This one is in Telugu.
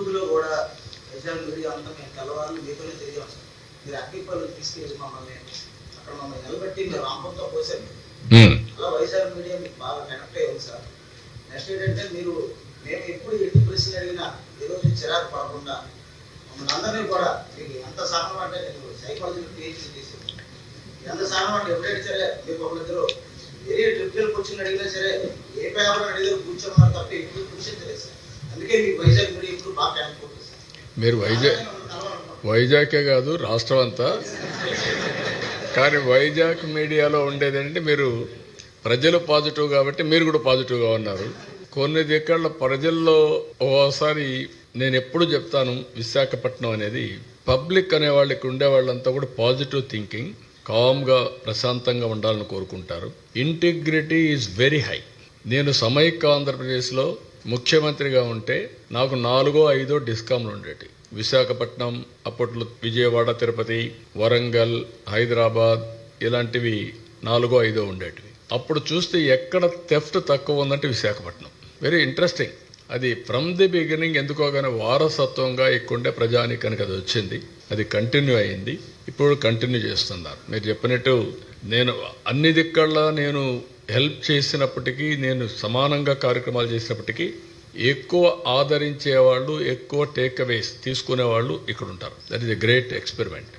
ఊళ్ళో కూడా వైజాగ్ మీడియా అంతా మేము తెల్లవాళ్ళు మీతోనే తిరిగాం సార్ మీరు అగ్గిపల్లి తీసుకెళ్ళి మమ్మల్ని అక్కడ మమ్మల్ని నిలబెట్టి మీరు రాంపంతో పోసారు. అలా వైజాగ్ మీడియా మీకు బాగా కనెక్ట్ అయ్యింది సార్. నెక్స్ట్ ఏంటంటే మీరు మేము ఎప్పుడు ఎన్ని ప్రశ్నలు అడిగినా ఈరోజు చిరాకు పడకుండా మమ్మల్ని అందరినీ కూడా మీకు ఎంత సహనం అంటే నేను సైకాలజీ పిహెచ్డీ చేశాను. ఎంత సహనం అంటే ఎప్పుడైనా సరే ఒక దగ్గర వేరే ట్రిప్యుల్ క్వశ్చన్ అడిగినా సరే ఏ పేపర్ అడిగినా కూర్చోమన్నారు తప్ప ఎప్పుడు కూర్చోలేదు సార్. అందుకే మీకు వైజాగ్ మీరు వైజాగ్ వైజాగే కాదు రాష్ట్రం అంతా. కానీ వైజాగ్ మీడియాలో ఉండేది మీరు ప్రజలు పాజిటివ్ కాబట్టి మీరు కూడా పాజిటివ్గా ఉన్నారు. కొన్ని దిక్కళ్ళ ప్రజల్లో ఓసారి నేను ఎప్పుడు చెప్తాను విశాఖపట్నం అనేది పబ్లిక్ అనే వాళ్ళకి ఉండే వాళ్ళంతా కూడా పాజిటివ్ థింకింగ్ కామ్గా ప్రశాంతంగా ఉండాలని కోరుకుంటారు. Integrity is very high. నేను సమైక్య ఆంధ్రప్రదేశ్లో ముఖ్యమంత్రిగా ఉంటే నాకు నాలుగో ఐదో డిస్కామ్లు ఉండేటి. విశాఖపట్నం అప్పట్లో విజయవాడ తిరుపతి వరంగల్ హైదరాబాద్ ఇలాంటివి నాలుగో ఐదో ఉండేటివి. అప్పుడు చూస్తే ఎక్కడ థెఫ్ట్ తక్కువ ఉందంటే విశాఖపట్నం. వెరీ ఇంట్రెస్టింగ్ అది ఫ్రమ్ ది బిగినింగ్ ఎందుకో కానీ వారసత్వంగా ఎక్కువండే ప్రజానికానికి అది వచ్చింది. అది కంటిన్యూ అయింది. ఇప్పుడు కంటిన్యూ చేస్తున్నారు. మీరు చెప్పినట్టు నేను అన్ని దిక్కల్లా నేను హెల్ప్ చేసినప్పటికీ నేను సమానంగా కార్యక్రమాలు చేసినప్పటికీ ఎక్కువ ఆదరించే వాళ్ళు ఎక్కువ టేక్అవేస్ తీసుకునేవాళ్ళు తీసుకునే వాళ్ళు ఇక్కడ ఉంటారు that is a great experiment